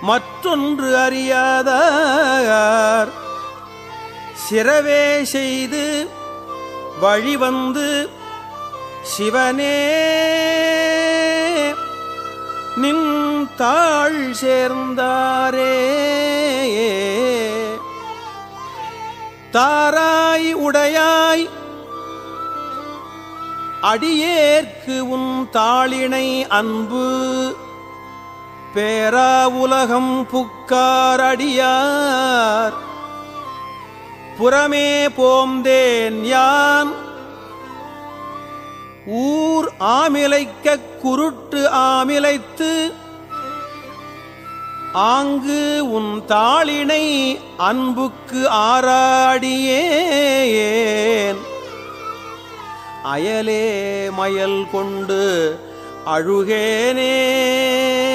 மற்றொன்று அறியாதார். சிறவே செய்து வழிவந்து சிவனே. நின் தாழ் சேர்ந்தாரே. தாராய் உடையாய் அடியேற்கு உன் தாளினை அன்பு. பேரா உலகம் புக்காரடியார் புறமே போந்தேன் யான். ஊர் ஆமிலைக்க குருட்டு ஆமிலைத்து ஆங்கு உன் தாளினை அன்புக்கு ஆராடியேன். அயலே மயல் கொண்டு அழுகேனே.